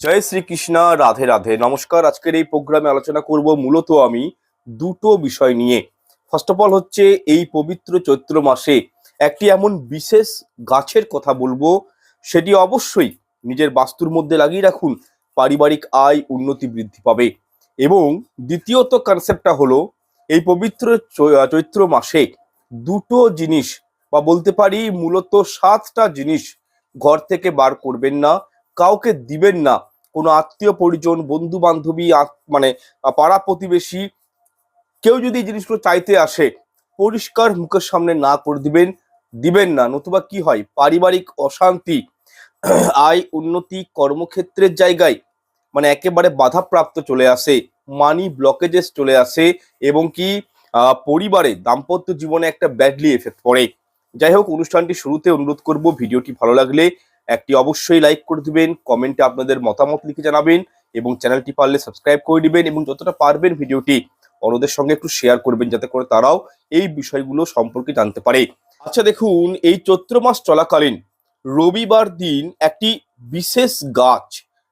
জয় শ্রীকৃষ্ণ, রাধে রাধে। নমস্কার, আজকের এই প্রোগ্রামে আলোচনা করব মূলত আমি দুটো বিষয় নিয়ে। ফার্স্ট অফ অল হচ্ছে এই পবিত্র চৈত্র মাসে একটি এমন বিশেষ গাছের কথা বলব, সেটি অবশ্যই নিজের বাস্তুর মধ্যে লাগিয়ে রাখুন, পারিবারিক আয় উন্নতি বৃদ্ধি পাবে। এবং দ্বিতীয়ত কনসেপ্টটা হলো, এই পবিত্র চৈত্র মাসে দুটো জিনিস, বা বলতে পারি মূলত সাতটা জিনিস ঘর থেকে বার করবেন না, কাউকে দিবেন না কোনো আত্মীয় পরিজন বন্ধু বান্ধবী মানে পাড়া প্রতিবেশী, কেউ যদি এই জিনিসগুলো চাইতে আসে, পরিষ্কার মুখের সামনে না করে দিবেন দিবেন না। নতুবা কি হয়? পারিবারিক অশান্তি, আয়, উন্নতি, কর্মক্ষেত্রের জায়গায় মানে একেবারে বাধাপ্রাপ্ত চলে আসে মানি ব্লকেজেস চলে আসে, এবং কি পরিবারে দাম্পত্য জীবনে একটা ব্যাডলি এফেক্ট পড়ে। যাই হোক, অনুষ্ঠানটি শুরুতে অনুরোধ করব, ভিডিওটি ভালো লাগলে একটি অবশ্যই লাইক করে দিবেন কমেন্টে আপনাদের মতামত লিখে জানাবেন এবং চ্যানেলটি পারলে সাবস্ক্রাইব করে দিবেন এবং যতটা পারবেন ভিডিওটি অন্যদের সঙ্গে একটু শেয়ার করবেন যাতে করে তারাও এই বিষয়গুলো সম্পর্কে জানতে পারে। আচ্ছা দেখুন, এই চৈত্র মাস চলাকালীন রবিবার দিন একটি বিশেষ গাছ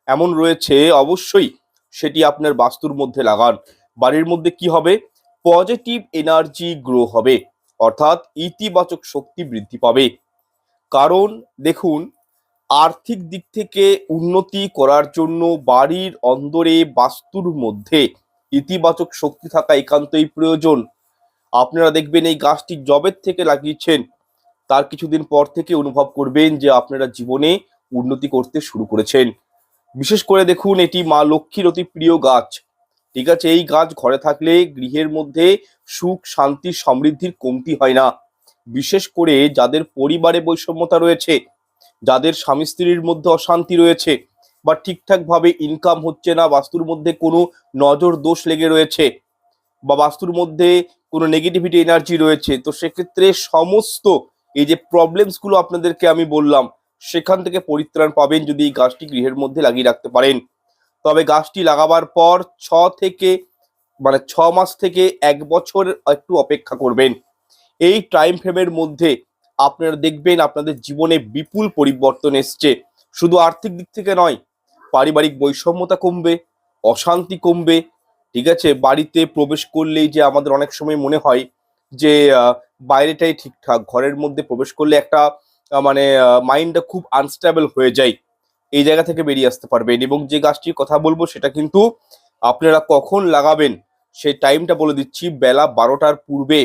এমন রয়েছে, অবশ্যই সেটি আপনার বাস্তুর মধ্যে লাগান। বাড়ির মধ্যে কি হবে? পজিটিভ এনার্জি গ্রো হবে, অর্থাৎ ইতিবাচক শক্তি বৃদ্ধি পাবে। কারণ, দেখুন আর্থিক দিক থেকে উন্নতি করার জন্য বাড়ির অন্দরে বাস্তুর মধ্যে ইতিবাচক শক্তি থাকা একান্তই প্রয়োজন। আপনারা দেখবেন এই গাছটি জবের থেকে লাগিয়েছেন, তার কিছুদিন পর থেকে অনুভব করবেন যে আপনারা জীবনে উন্নতি করতে শুরু করেছেন। বিশেষ করে দেখুন, এটি মা লক্ষ্মীর অতি প্রিয় গাছ। ঠিক আছে, এই গাছ ঘরে থাকলে গৃহের মধ্যে সুখ, শান্তি, সমৃদ্ধির কমতি হয় না। বিশেষ করে যাদের পরিবারে বৈষম্যতা রয়েছে যাদের স্বামী স্ত্রীর মধ্যে অশান্তি রয়েছে বা ঠিকঠাক ভাবে ইনকাম হচ্ছে না, বাস্তুর মধ্যে কোনো নজর দোষ লেগে রয়েছে বা বাস্তুর মধ্যে কোনো নেগেটিভিটি এনার্জি রয়েছে, তো সেক্ষেত্রে সমস্ত এই যে প্রবলেমসগুলো আপনাদেরকে আমি বললাম, সেখান থেকে পরিত্রাণ পাবেন যদি এই গাছটি গৃহের মধ্যে লাগিয়ে রাখতে পারেন। তবে গাছটি লাগাবার পর ছ থেকে মানে ছ মাস থেকে এক বছর একটু অপেক্ষা করবেন। এই টাইম ফ্রেমের মধ্যে আপনারা দেখবেন আপনাদের জীবনে বিপুল পরিবর্তন এসছে। শুধু আর্থিক দিক থেকে নয়, পারিবারিক বৈষম্যতা কমবে, অশান্তি কমবে, ঠিক আছে? বাড়িতে প্রবেশ করলেই যে আমাদের অনেক সময় মনে হয় যে বাইরেটাই ঠিকঠাক, ঘরের মধ্যে প্রবেশ করলে একটা মানে মাইন্ডটা খুব আনস্টেবল হয়ে যায়। এই জায়গা থেকে বেরিয়ে আসতে পারবেন এবং যে গাছটির কথা বলব সেটা কিন্তু আপনারা কখন লাগাবেন সেই টাইমটা বলে দিচ্ছি। বেলা বারোটার পূর্বে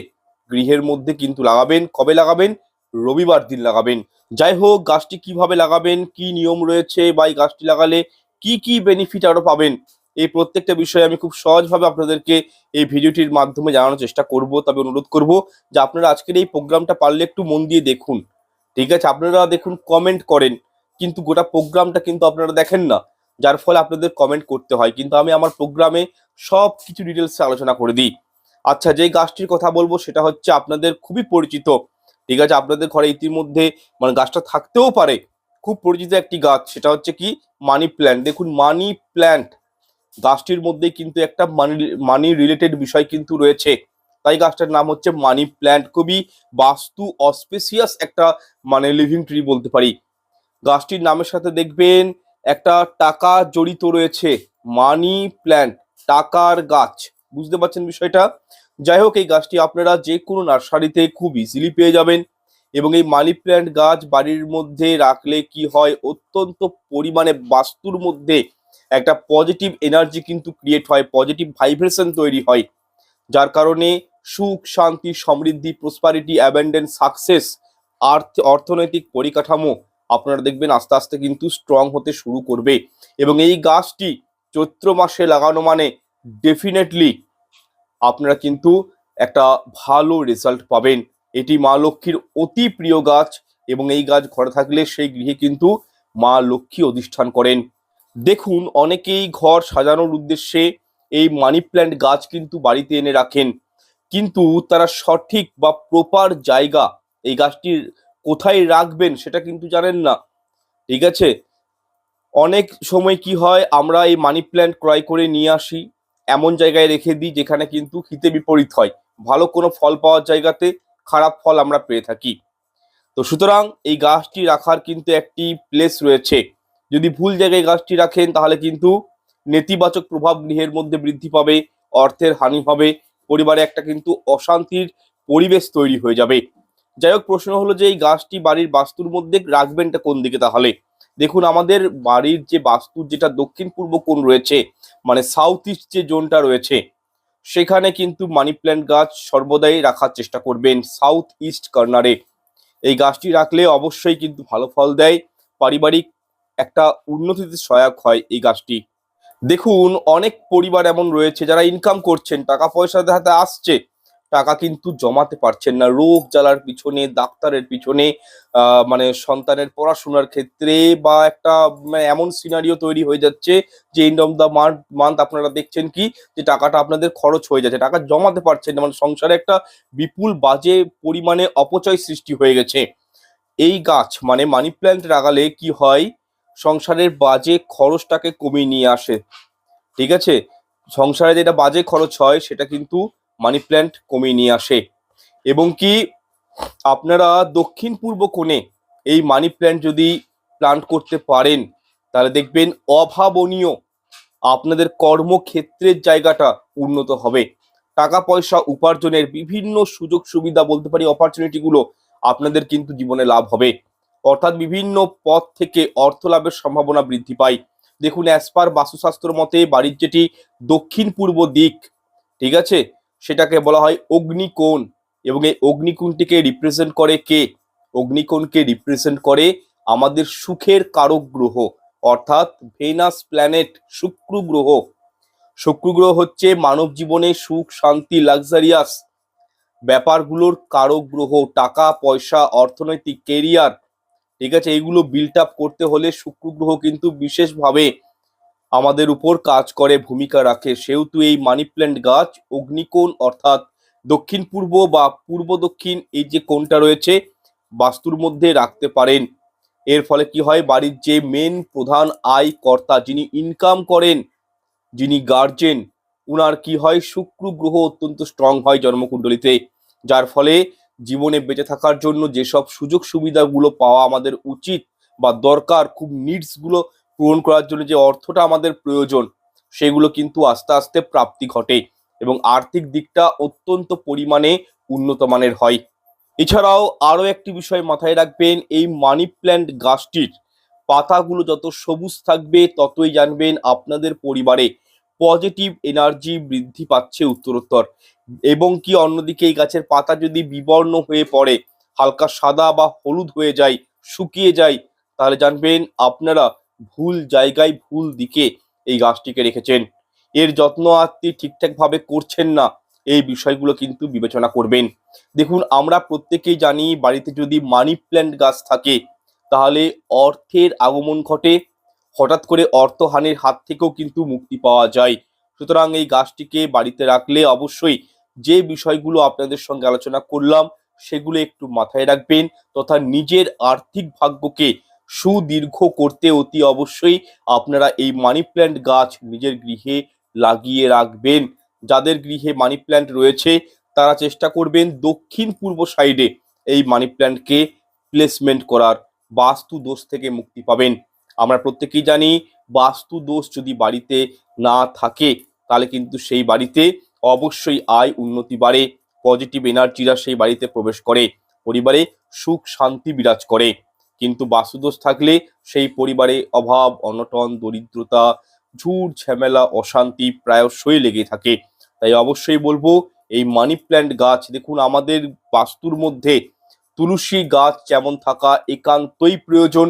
গৃহের মধ্যে কিন্তু লাগাবেন। কবে লাগাবেন? রবিবার দিন লাগাবেন। যাই হোক, গাছটি কীভাবে লাগাবেন, কি নিয়ম রয়েছে বা এই গাছটি লাগালে কি কি বেনিফিট আরও পাবেন, এই প্রত্যেকটা বিষয়ে আমি খুব সহজভাবে আপনাদেরকে এই ভিডিওটির মাধ্যমে জানানোর চেষ্টা করব। তবে অনুরোধ করব যে আপনারা আজকের এই প্রোগ্রামটা পারলে একটু মন দিয়ে দেখুন। ঠিক আছে? আপনারা দেখুন কমেন্ট করেন। কিন্তু গোটা প্রোগ্রামটা কিন্তু আপনারা দেখেন না। যার ফলে আপনাদের কমেন্ট করতে হয়। কিন্তু আমি আমার প্রোগ্রামে সব কিছু ডিটেলসে আলোচনা করে দিই। আচ্ছা যে গাছটির কথা বলব সেটা হচ্ছে আপনাদের খুবই পরিচিত ঠিক আছে? আপনাদের ঘরে ইতিমধ্যে মানে গাছটা থাকতেও পারে। খুব পরিচিত একটি গাছ, সেটা হচ্ছে কি? মানি প্ল্যান্ট দেখুন মানি প্ল্যান্ট গাছটির মধ্যে কিন্তু একটা মানি মানি রিলেটেড বিষয় কিন্তু রয়েছে। তাই গাছটার নাম হচ্ছে মানি প্ল্যান্ট খুবই বাস্তু অস্পেসিয়াস একটা মানে লিভিং ট্রি বলতে পারি। গাছটির নামের সাথে দেখবেন, একটা টাকা জড়িত রয়েছে। মানি প্ল্যান্ট টাকার গাছ। বুঝতে পারছেন বিষয়টা? যাই হোক এই গাছটি আপনারা যে কোনো নার্সারিতে খুব ইজিলি পেয়ে যাবেন এবং এই মানি প্ল্যান্ট গাছ বাড়ির মধ্যে রাখলে কি হয়, অত্যন্ত পরিমাণে বাস্তুর মধ্যে একটা পজিটিভ এনার্জি কিন্তু ক্রিয়েট হয় পজিটিভ ভাইব্রেশন তৈরি হয়। যার কারণে সুখ, শান্তি, সমৃদ্ধি প্রসপারিটি অ্যাবেন্ডেন্স সাকসেস আর্থ, অর্থনৈতিক পরিকাঠামো আপনারা দেখবেন আস্তে আস্তে কিন্তু স্ট্রং হতে শুরু করবে। এবং এই গাছটি চৈত্র মাসে লাগানো মানে ডেফিনেটলি আপনারা কিন্তু একটা ভালো রেজাল্ট পাবেন। এটি মা লক্ষ্মীর অতি প্রিয় গাছ এবং এই গাছ ঘরে থাকলে সেই গৃহে কিন্তু মা লক্ষ্মী অধিষ্ঠান করেন। দেখুন, অনেকেই ঘর সাজানোর উদ্দেশ্যে এই মানি প্ল্যান্ট গাছ কিন্তু বাড়িতে এনে রাখেন। কিন্তু তারা সঠিক বা প্রপার জায়গা এই গাছটির কোথায় রাখবেন সেটা কিন্তু জানেন না। ঠিক আছে? অনেক সময় কি হয়, আমরা এই মানি প্ল্যান্ট ক্রয় করে নিয়ে আসি। এমন জায়গায় রেখে দিই যেখানে কিন্তু হিতে বিপরীত হয়। ভালো কোনো ফল পাওয়ার জায়গাতে খারাপ ফল আমরা পেয়ে থাকি। তো সুতরাং এই গাছটি রাখার কিন্তু একটি প্লেস রয়েছে। যদি ভুল জায়গায় গাছটি রাখেন, তাহলে কিন্তু নেতিবাচক প্রভাব গৃহের মধ্যে বৃদ্ধি পাবে, অর্থের হানি হবে, পরিবারে একটা কিন্তু অশান্তির পরিবেশ তৈরি হয়ে যাবে। যাই হোক, প্রশ্ন হলো যে এই গাছটি বাড়ির বাস্তুর মধ্যে রাখবেনটা কোন দিকে তাহলে? দেখুন, আমাদের বাড়ির যে বাস্তুর যেটা দক্ষিণ পূর্ব কোণ রয়েছে মানে সাউথ ইস্ট যে জোনটা রয়েছে, সেখানে কিন্তু মানি প্ল্যান্ট গাছ সর্বদাই রাখার চেষ্টা করবেন সাউথ ইস্ট কর্নারে এই গাছটি রাখলে অবশ্যই কিন্তু ভালো ফল দেয়, পারিবারিক একটা উন্নতিতে সহায়ক হয় এই গাছটি। দেখুন, অনেক পরিবার এমন রয়েছে যারা ইনকাম করছেন, টাকা পয়সা হাতে আসছে টাকা কিন্তু জমাতে পারছেন না। রোগ জ্বালার পিছনে, ডাক্তারের পিছনে মানে সন্তানের পড়াশোনার ক্ষেত্রে বা একটা মানে এমন সিনারিও তৈরি হয়ে যাচ্ছে যে end of the month month আপনারা দেখছেন কি, যে টাকাটা আপনাদের খরচ হয়ে যাচ্ছে। টাকা জমাতে পারছেন না মানে সংসারে একটা বিপুল বাজে পরিমাণে অপচয় সৃষ্টি হয়ে গেছে। এই গাছ মানে মানি প্ল্যান্ট লাগালে কি হয়? সংসারের বাজে খরচটাকে কমিয়ে নিয়ে আসে। ঠিক আছে? সংসারে যেটা বাজে খরচ হয়, সেটা কিন্তু মানি প্ল্যান্ট কমিয়ে নিয়ে আসে। এবং কি আপনারা দক্ষিণ পূর্ব কোণে এই মানি প্ল্যান্ট যদি প্লান্ট করতে পারেন, তাহলে দেখবেন অভাবনীয় আপনাদের কর্মক্ষেত্রের জায়গাটা উন্নত হবে। টাকা পয়সা উপার্জনের বিভিন্ন সুযোগ সুবিধা বলতে পারি অপরচুনিটি গুলো আপনাদের কিন্তু জীবনে লাভ হবে। অর্থাৎ বিভিন্ন পথ থেকে অর্থ লাভের সম্ভাবনা বৃদ্ধি পায়। দেখুন অ্যাসপার বাস্তুশাস্ত্র মতে বাড়ির যেটি দক্ষিণ পূর্ব দিক, ঠিক আছে? সেটাকে বলা হয় অগ্নিকোণ। এবং এই অগ্নিকোণটিকে রিপ্রেজেন্ট করে কে? অগ্নিকোণকে রিপ্রেজেন্ট করে আমাদের সুখের কারক গ্রহ, অর্থাৎ ভেনাস প্ল্যানেট শুক্র গ্রহ। শুক্র গ্রহ হচ্ছে মানব জীবনে সুখ, শান্তি লাক্সারিয়াস ব্যাপারগুলোর কারক গ্রহ, টাকা, পয়সা, অর্থনৈতিক কেরিয়ার ঠিক আছে, এইগুলো বিল্ড আপ করতে হলে শুক্র গ্রহ কিন্তু বিশেষভাবে আমাদের উপর কাজ করে, ভূমিকা রাখে। সেহেতু এই মানি প্ল্যান্ট গাছ অগ্নিকোণ অর্থাৎ দক্ষিণ পূর্ব বা পূর্ব দক্ষিণ এই যে কোণটা রয়েছে, বাস্তুর মধ্যে রাখতে পারেন। এর ফলে কি হয়? বাড়ির যে মেন প্রধান আয় কর্তা যিনি ইনকাম করেন, যিনি গার্জেন উনার কি হয়? শুক্র গ্রহ অত্যন্ত স্ট্রং হয় জন্মকুণ্ডলিতে। যার ফলে জীবনে বেঁচে থাকার জন্য যেসব সুযোগ সুবিধাগুলো পাওয়া আমাদের উচিত বা দরকার, খুব নিডসগুলো পূরণ করার জন্য যে অর্থটা আমাদের প্রয়োজন, সেগুলো কিন্তু আস্তে আস্তে প্রাপ্তি ঘটে এবং আর্থিক দিকটা অত্যন্ত পরিমাণে উন্নত মানের হয়। এছাড়াও আরও একটি বিষয় মাথায় রাখবেন, এই মানি প্ল্যান্ট গাছটির পাতাগুলো যত সবুজ থাকবে, ততই জানবেন আপনাদের পরিবারে পজিটিভ এনার্জি বৃদ্ধি পাচ্ছে উত্তরোত্তর এবং কি অন্যদিকে এই গাছের পাতা যদি বিবর্ণ হয়ে পড়ে, হালকা সাদা বা হলুদ হয়ে যায়, শুকিয়ে যায়, তাহলে জানবেন আপনারা ভুল জায়গায় ভুল দিকে এই গাছটিকে রেখেছেন। এর যত্ন আত্মি ঠিকঠাক ভাবে করছেন না, এই বিষয়গুলো কিন্তু বিবেচনা করবেন। দেখুন, আমরা প্রত্যেকেই জানি বাড়িতে যদি মানি প্ল্যান্ট গাছ থাকে, তাহলে অর্থের আগমন ঘটে। হঠাৎ করে অর্থহানির হাত থেকেও কিন্তু মুক্তি পাওয়া যায়। সুতরাং এই গাছটিকে বাড়িতে রাখলে অবশ্যই যে বিষয়গুলো আপনাদের সঙ্গে আলোচনা করলাম, সেগুলো একটু মাথায় রাখবেন তথা নিজের আর্থিক ভাগ্যকে সুদীর্ঘ করতে অতি অবশ্যই আপনারা এই মানি প্ল্যান্ট গাছ নিজের গৃহে লাগিয়ে রাখবেন। যাদের গৃহে মানি প্ল্যান্ট রয়েছে, তারা চেষ্টা করবেন দক্ষিণ পূর্ব সাইডে এই মানি প্ল্যান্টকে প্লেসমেন্ট করার। বাস্তু দোষ থেকে মুক্তি পাবেন। আমরা প্রত্যেকেই জানি বাস্তু দোষ যদি বাড়িতে না থাকে, তাহলে কিন্তু সেই বাড়িতে অবশ্যই আয় উন্নতি বাড়ে পজিটিভ এনার্জিরা সেই বাড়িতে প্রবেশ করে। পরিবারে সুখ শান্তি বিরাজ করে। কিন্তু বাস্তুদোষ থাকলে সেই পরিবারে অভাব, অনটন, দরিদ্রতা ঝুট ঝামেলা, অশান্তি প্রায়শই লেগে থাকে। তাই অবশ্যই বলব, এই মানি প্ল্যান্ট গাছ, দেখুন আমাদের বাস্তুর মধ্যে তুলসী গাছ যেমন থাকা একান্তই প্রয়োজন,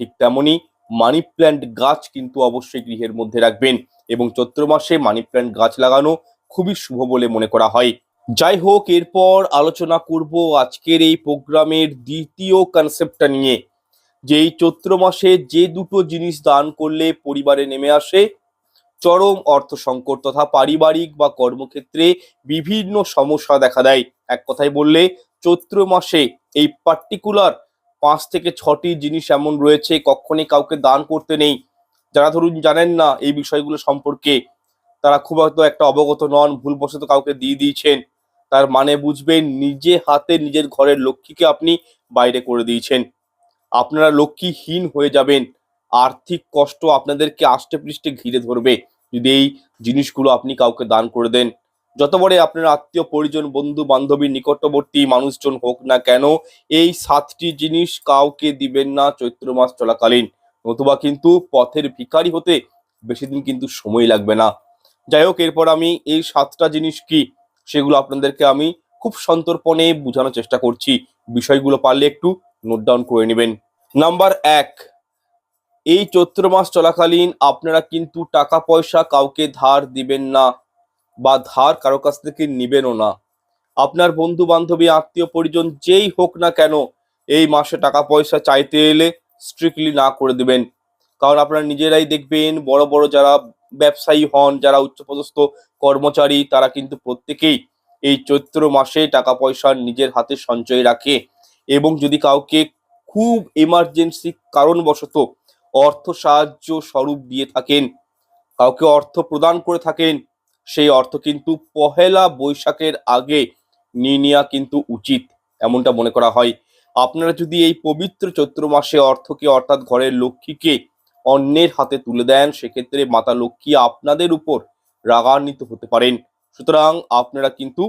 ঠিক তেমনি মানি প্ল্যান্ট গাছ কিন্তু অবশ্যই গৃহের মধ্যে রাখবেন এবং চৈত্র মাসে মানি প্ল্যান্ট গাছ লাগানো খুবই শুভ বলে মনে করা হয়। যাই হোক এরপর আলোচনা করব আজকের এই প্রোগ্রামের দ্বিতীয় কনসেপ্টটা নিয়ে, যে এই চৈত্র মাসে যে দুটো জিনিস দান করলে পরিবারে নেমে আসে, চরম অর্থ সংকট তথা পারিবারিক বা কর্মক্ষেত্রে বিভিন্ন সমস্যা দেখা দেয়। এক কথায় বললে, চৈত্র মাসে এই পার্টিকুলার পাঁচ থেকে ছটি জিনিস এমন রয়েছে কখনই কাউকে দান করতে নেই। যারা ধরুন জানেন না এই বিষয়গুলো সম্পর্কে, তারা খুব হয়তো একটা অবগত নন, ভুলবশত কাউকে দিয়ে দিয়েছেন। তার মানে বুঝবেন নিজে হাতে নিজের ঘরের লক্ষ্মীকে আপনি বাইরে করে দিয়েছেন। আপনারা লক্ষ্মীহীন হয়ে যাবেন। আর্থিক কষ্ট আপনাদেরকে আষ্টে পৃষ্ঠে ঘিরে ধরবে। যদি এই জিনিসগুলো আপনি কাউকে দান করে দেন। যত বড় আপনার আত্মীয়, পরিজন, বন্ধু বান্ধবী নিকটবর্তী মানুষজন হোক না কেন, এই সাতটি জিনিস কাউকে দিবেন না চৈত্র মাস চলাকালীন। নতুবা কিন্তু পথের ভিখারি হতে বেশি দিন কিন্তু সময় লাগবে না। যাই হোক, এরপর আমি এই সাতটা জিনিস কি সেগুলো আপনাদেরকে আমি খুব সন্তর্পণে বোঝানোর চেষ্টা করছি। বিষয়গুলো পারলে একটু নোট ডাউন করে নেবেন। নাম্বার এক, এই চৈত্র মাস চলাকালীন আপনারা কিন্তু টাকা পয়সা কাউকে ধার দিবেন না বা ধার কারও কাছ থেকে নিবেনও না। আপনার বন্ধু বান্ধবী আত্মীয়, পরিজন যেই হোক না কেন এই মাসে টাকা পয়সা চাইতে এলে স্ট্রিক্টলি না করে দিবেন। কারণ আপনারা নিজেরাই দেখবেন বড় বড় যারা ব্যবসায়ী হন, যারা উচ্চপদস্থ কর্মচারী, তারা কিন্তু প্রত্যেকেই এই চৈত্র মাসে টাকা পয়সা নিজের হাতে সঞ্চয় রাখে। এবং যদি কাউকে খুব এমার্জেন্সি কারণবশত অর্থ সাহায্য স্বরূপ দিয়ে থাকেন, কাউকে অর্থ প্রদান করে থাকেন, সেই অর্থ কিন্তু পহেলা বৈশাখের আগে নিয়ে নেওয়া কিন্তু উচিত, এমনটা মনে করা হয়। আপনারা যদি এই পবিত্র চৈত্র মাসে অর্থকে অর্থাৎ ঘরের লক্ষ্মীকে অন্যের হাতে তুলে দেন, সেক্ষেত্রে মাতা লক্ষ্মী আপনাদের উপর রাগান্বিত হতে পারেন। সুতরাং আপনারা কিন্তু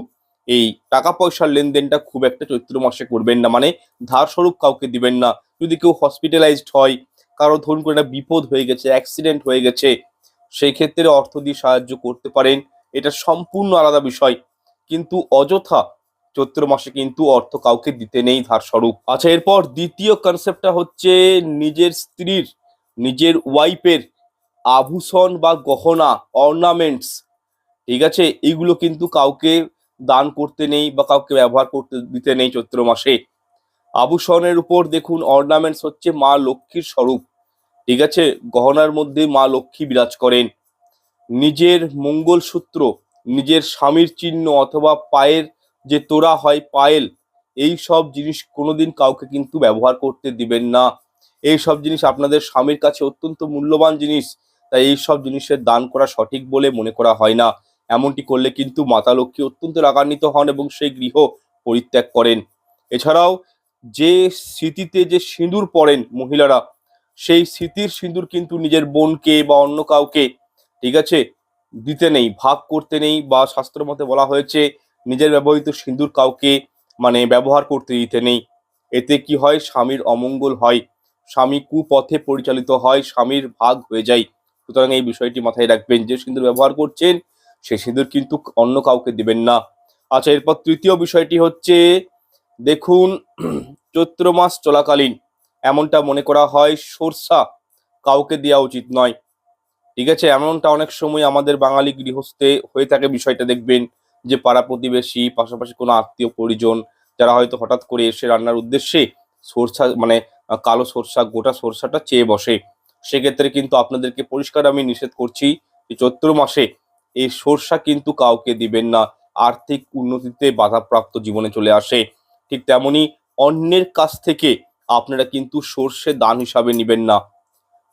এই টাকা পয়সার লেনদেনটা খুব একটা চৈত্র মাসে করবেন না। মানে ধার স্বরূপ কাউকে দিবেন না। যদি কেউ হসপিটালাইজড হয়, কারও ধরুন করে একটা বিপদ হয়ে গেছে অ্যাক্সিডেন্ট হয়ে গেছে সেই ক্ষেত্রে অর্থ দিয়ে সাহায্য করতে পারেন। এটা সম্পূর্ণ আলাদা বিষয়। কিন্তু অযথা চৈত্র মাসে কিন্তু অর্থ কাউকে দিতে নেই ধার স্বরূপ আচ্ছা এরপর দ্বিতীয় কনসেপ্টটা হচ্ছে নিজের স্ত্রীর নিজের ওয়াইফের আভূষণ বা গহনা অর্নামেন্টস ঠিক আছে? এইগুলো কিন্তু কাউকে দান করতে নেই বা কাউকে ব্যবহার করতে দিতে নেই চৈত্র মাসে। আভূষণের উপর দেখুন অর্নামেন্টস হচ্ছে মা লক্ষ্মীর স্বরূপ, ঠিক আছে? গহনার মধ্যে মা লক্ষ্মী বিরাজ করেন। নিজের মঙ্গলসূত্র, নিজের স্বামীর চিহ্ন অথবা পায়ের যে তোরা হয়, পায়েল, এই সব জিনিস কোনোদিন কাউকে কিন্তু ব্যবহার করতে দিবেন না। এই সব জিনিস আপনাদের স্বামীর কাছে অত্যন্ত মূল্যবান জিনিস, তাই এই সব জিনিসের দান করা সঠিক বলে মনে করা হয় না। এমনটি করলে কিন্তু মাতা লক্ষ্মী অত্যন্ত রাগান্বিত হন এবং সেই গৃহ পরিত্যাগ করেন। এছাড়াও যে স্মৃতিতে যে সিঁদুর পরেন মহিলারা, সেই স্মৃতির সিঁদুর কিন্তু নিজের বোনকে বা অন্য কাউকে, ঠিক আছে, দিতে নেই, ভাগ করতে নেই বা শাস্ত্র মতে বলা হয়েছে, নিজের ব্যবহৃত সিঁদুর কাউকে মানে ব্যবহার করতে দিতে নেই। এতে কি হয়? স্বামীর অমঙ্গল হয়। স্বামী কুপথে পরিচালিত হয়, স্বামীর ভাগ হয়ে যায়। সুতরাং এই বিষয়টি মাথায় রাখবেন, যে সিঁদুর ব্যবহার করছেন, সে সিঁদুর কিন্তু অন্য কাউকে দিবেন না। আচ্ছা এরপর তৃতীয় বিষয়টি হচ্ছে, দেখুন, চৈত্র মাস চলাকালীন, এমনটা মনে করা হয় সরষা কাউকে দেওয়া উচিত নয়। ঠিক আছে, এমনটা অনেক সময় আমাদের বাঙালি গৃহস্থে হয়ে থাকে বিষয়টা দেখবেন, যে পাড়া প্রতিবেশী, পাশাপাশি কোনো আত্মীয় পরিজন, যারা হয়তো হঠাৎ করে এসে রান্নার উদ্দেশ্যে সরষা মানে কালো সরষা, গোটা সরষাটা চেয়ে বসে। সেক্ষেত্রে কিন্তু আপনাদেরকে পরিষ্কার আমি নিষেধ করছি যে চৈত্র মাসে এই সরষা কিন্তু কাউকে দিবেন না। আর্থিক উন্নতিতে বাধাপ্রাপ্ত জীবনে চলে আসে। ঠিক তেমনি অন্যের কাছ থেকে আপনারা কিন্তু সর্ষে দান হিসাবে নেবেন না।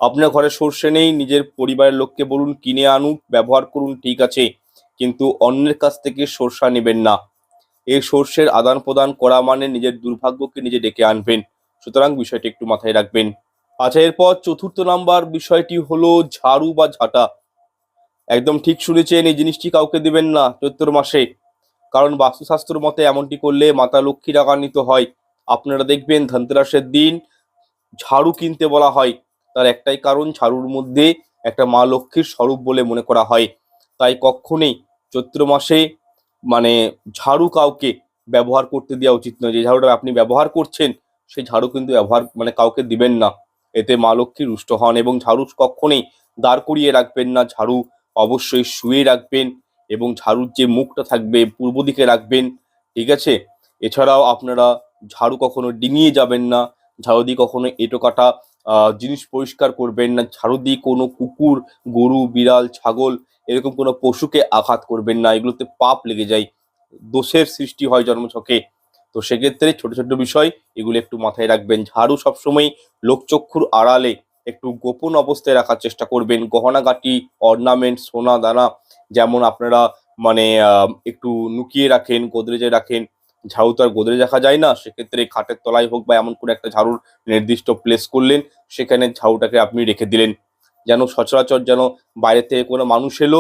আপনার ঘরে সর্ষে নেই, নিজের পরিবারের লোককে বলুন, কিনে আনুক, ব্যবহার করুন, ঠিক আছে। কিন্তু অন্যের কাছ থেকে সরষা নেবেন না। এই সর্ষের আদান প্রদান করা মানে নিজের দুর্ভাগ্যকে নিজে ডেকে আনবেন। সুতরাং বিষয়টি একটু মাথায় রাখবেন। আচ্ছা এরপর চতুর্থ নাম্বার বিষয়টি হলো ঝাড়ু বা ঝাঁটা। একদম ঠিক শুনেছেন, এই জিনিসটি কাউকে দিবেন না চৈত্র মাসে। কারণ বাস্তুশাস্ত্র মতে এমনটি করলে মাতা লক্ষ্মী রাগান্বিত হয়। আপনারা দেখবেন ধনতেরাসের দিন ঝাড়ু কিনতে বলা হয়। তার একটাই কারণ, ঝাড়ুর মধ্যে একটা মা লক্ষ্মীর স্বরূপ বলে মনে করা হয়। তাই কখনোই চৈত্র মাসে মানে ঝাড়ু কাউকে ব্যবহার করতে দেওয়া উচিত নয়। যে ঝাড়ুটা আপনি ব্যবহার করছেন সেই ঝাড়ু কিন্তু ব্যবহার মানে কাউকে দিবেন না। এতে মা লক্ষ্মী রুষ্ট হন এবং ঝাড়ু কখনোই দাঁড় করিয়ে রাখবেন না। ঝাড়ু অবশ্যই শুয়ে রাখবেন এবং ঝাড়ুর যে মুখটা থাকবে পূর্ব দিকে রাখবেন, ঠিক আছে? এছাড়াও আপনারা ঝাড়ু কখনো ডিঙিয়ে যাবেন না, ঝাড়ু দিয়ে কখনো এটো কাটা জিনিস পরিষ্কার করবেন না। ঝাড়ু দিয়ে কোনো কুকুর, গরু, বিড়াল, ছাগল এরকম কোনো পশুকে আঘাত করবেন না। এগুলোতে পাপ লেগে যায়। দোষের সৃষ্টি হয় জন্মছকে। তো সেক্ষেত্রে ছোট ছোট বিষয়, এগুলো একটু মাথায় রাখবেন। ঝাড়ু সবসময় লোকচক্ষুর আড়ালে একটু গোপন অবস্থায় রাখার চেষ্টা করবেন। গহনাগাটি অর্নামেন্ট সোনা, দানা যেমন আপনারা মানে একটু লুকিয়ে রাখেন, গোদরেজে রাখেন। ঝাড়ু তো আর গোদরে রাখা যায় না। সেক্ষেত্রে খাটের তলায় হোক বা এমন করে একটা ঝাড়ুর নির্দিষ্ট প্লেস করলেন, সেখানে ঝাড়ুটাকে আপনি রেখে দিলেন। যেন সচরাচর যেন বাইরে থেকে কোনো মানুষ এলো,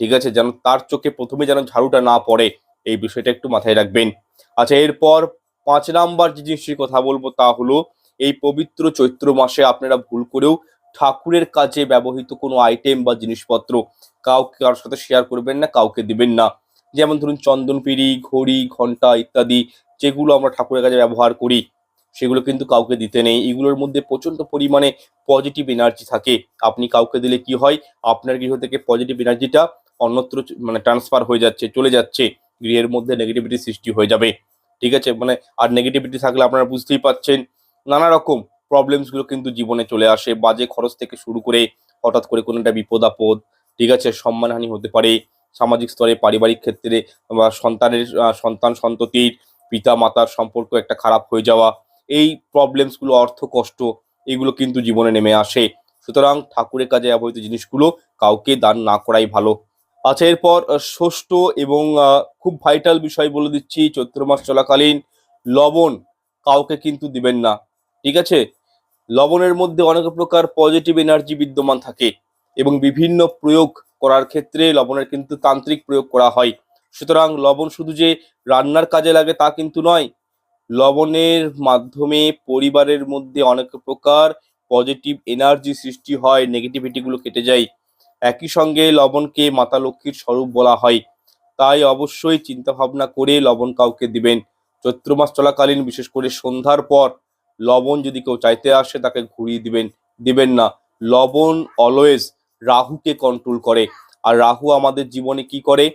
ঠিক আছে? যেন তার চোখে প্রথমে যেন ঝাড়ুটা না পড়ে। এই বিষয়টা একটু মাথায় রাখবেন। আচ্ছা এরপর পাঁচ নাম্বার যে জিনিসটির কথা বলব তা হলো, এই পবিত্র চৈত্র মাসে আপনারা ভুল করেও ঠাকুরের কাজে ব্যবহৃত কোনো আইটেম বা জিনিসপত্র কাউকে কারোর সাথে শেয়ার করবেন না, কাউকে দিবেন না। যেমন ধরুন চন্দন পিড়ি, ঘড়ি, ঘণ্টা ইত্যাদি যেগুলো আমরা ঠাকুরের কাজে ব্যবহার করি, সেগুলো কিন্তু কাউকে দিতে নেই। এগুলোর মধ্যে প্রচণ্ড পরিমাণে পজিটিভ এনার্জি থাকে। আপনি কাউকে দিলে কি হয়? আপনার গৃহ থেকে পজিটিভ এনার্জিটা অন্যত্র মানে ট্রান্সফার হয়ে যাচ্ছে, চলে যাচ্ছে। গৃহের মধ্যে নেগেটিভিটি সৃষ্টি হয়ে যাবে, ঠিক আছে? মানে আর নেগেটিভিটি থাকলে আপনারা বুঝতেই পাচ্ছেন নানা রকম প্রবলেমসগুলো কিন্তু জীবনে চলে আসে। বাজে খরচ থেকে শুরু করে হঠাৎ করে কোনো একটা বিপদ আপদ ঠিক আছে? সম্মানহানি হতে পারে সামাজিক স্তরে, পারিবারিক ক্ষেত্রে বা সন্তানের সন্তান সন্ততির পিতা মাতার সম্পর্ক একটা খারাপ হয়ে যাওয়া, এই প্রবলেমসগুলো অর্থ কষ্ট, এগুলো কিন্তু জীবনে নেমে আসে। সুতরাং ঠাকুরের কাজে ব্যবহৃত জিনিসগুলো কাউকে দান না করাই ভালো। আচ্ছা এরপর ষষ্ঠ এবং খুব ভাইটাল বিষয় বলে দিচ্ছি, চৈত্র মাস চলাকালীন, লবণ কাউকে কিন্তু দিবেন না, ঠিক আছে? লবণের মধ্যে অনেক প্রকার পজিটিভ এনার্জি বিদ্যমান থাকে এবং বিভিন্ন প্রয়োগ করার ক্ষেত্রে লবণের কিন্তু তান্ত্রিক প্রয়োগ করা হয়। সুতরাং লবণ শুধু যে রান্নার কাজে লাগে তা কিন্তু নয়, লবণের মাধ্যমে পরিবারের মধ্যে অনেক প্রকার পজিটিভ এনার্জি সৃষ্টি হয় নেগেটিভিটিগুলো কেটে যায়। একই সঙ্গে লবণকে মাতা লক্ষ্মীর স্বরূপ বলা হয়। তাই অবশ্যই চিন্তা ভাবনা করে লবণ কাউকে দিবেন। চৈত্র মাস চলাকালীন বিশেষ করে সন্ধ্যার পর লবণ যদি কেউ চাইতে আসে তাকে ঘুরিয়ে দিবেন দিবেন না। লবণ অলওয়েজ রাহুকে কন্ট্রোল করে। আর রাহু আমাদের জীবনে কি করে?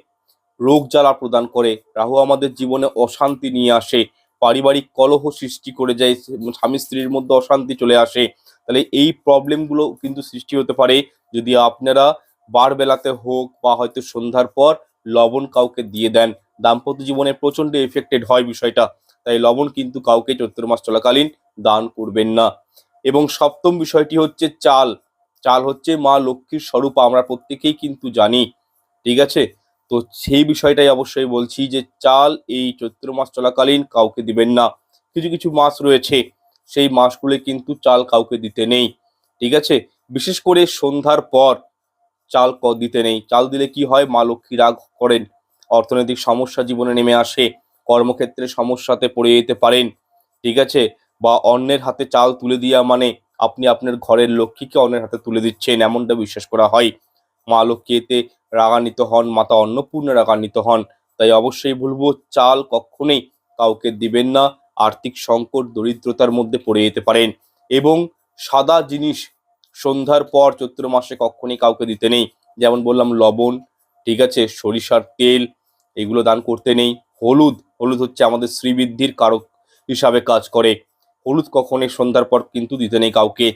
রোগ জ্বালা প্রদান করে। রাহু আমাদের জীবনে অশান্তি নিয়ে আসে। পারিবারিক কলহ সৃষ্টি করে যায়। স্বামী স্ত্রীর মধ্যে অশান্তি চলে আসে। তাহলে এই প্রবলেমগুলো কিন্তু সৃষ্টি হতে পারে যদি আপনারা বার বেলাতে হোক বা হয়তো সন্ধ্যার পর লবণ কাউকে দিয়ে দেন। দাম্পত্য জীবনে প্রচণ্ড এফেক্টেড হয় বিষয়টা। তাই লবণ কিন্তু কাউকে চৈত্র মাস চলাকালীন দান করবেন না। এবং সপ্তম বিষয়টি হচ্ছে চাল। চাল হচ্ছে মা লক্ষ্মীর স্বরূপ, আমরা প্রত্যেকেই কিন্তু জানি। ঠিক আছে? তো সেই বিষয়টাই অবশ্যই বলছি যে চাল এই চৈত্র মাস চলাকালীন কাউকে দিবেন না। কিছু কিছু মাস রয়েছে। সেই মাসগুলো কিন্তু চাল কাউকে দিতে নেই, ঠিক আছে? বিশেষ করে সন্ধ্যার পর চাল ক- দিতে নেই। চাল দিলে কি হয়? মা লক্ষ্মী রাগ করেন। অর্থনৈতিক সমস্যা জীবনে নেমে আসে। কর্মক্ষেত্রে সমস্যাতে পড়ে যেতে পারেন, ঠিক আছে? বা অন্যের হাতে চাল তুলে দেওয়া মানে আপনি আপনার ঘরের লক্ষ্মীকে অন্যের হাতে তুলে দিচ্ছেন, এমনটা বিশ্বাস করা হয়। মা লক্ষ্মী এতে রাগান্বিত হন, মাতা অন্নপূর্ণা রাগান্বিত হন। তাই অবশ্যই বলব চাল কখনোই কাউকে দিবেন না। আর্থিক সংকট, দরিদ্রতার মধ্যে পড়ে যেতে পারেন এবং সাদা জিনিস সন্ধ্যার পর চৈত্র মাসে কখনই কাউকে দিতে নেই। যেমন বললাম, লবণ, ঠিক আছে, সরিষার তেল এগুলো দান করতে নেই। হলুদ হলুদ হচ্ছে আমাদের শ্রীবৃদ্ধির কারক হিসাবে কাজ করে। হলুদ কখনই সন্ধ্যার পর কিন্তু দিতে নেই কাউকে।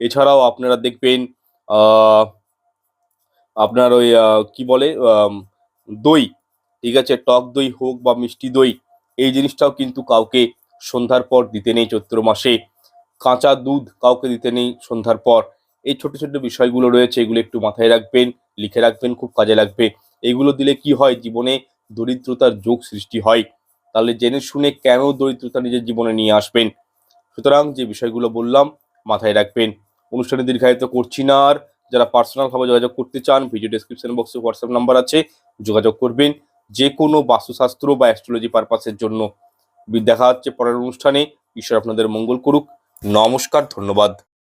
এছাড়াও আপনারা দেখবেন আপনার ওই কি বলে দই, ঠিক আছে, টক দই হোক বা মিষ্টি দই, এই জিনিসটাও কিন্তু কাউকে সন্ধ্যার পর দিতে নেই চৈত্র মাসে। কাঁচা দুধ কাউকে দিতে নেই সন্ধ্যার পর। এই ছোট ছোট বিষয়গুলো রয়েছে, এগুলো একটু মাথায় রাখবেন, লিখে রাখবেন, খুব কাজে লাগবে। এগুলো দিলে কি হয়? জীবনে দরিদ্রতার যোগ সৃষ্টি হয়। তাহলে জেনে শুনে কেন দরিদ্রতা নিজের জীবনে নিয়ে আসবেন? সুতরাং যে বিষয়গুলো বললাম, মাথায় রাখবেন। অনুষ্ঠানে দীর্ঘায়িত করছি না আর। যারা পার্সোনাল ভাবে যোগাযোগ করতে চান ভিডিও ডেসক্রিপশন বক্সে হোয়াটসঅ্যাপ নাম্বার আছে, যোগাযোগ করবেন। যে কোনো বাস্তুশাস্ত্র বা অ্যাস্ট্রোলজি পারপাসের জন্য। দেখা হচ্ছে পরের অনুষ্ঠানে। ঈশ্বর আপনাদের মঙ্গল করুক। নমস্কার ধন্যবাদ।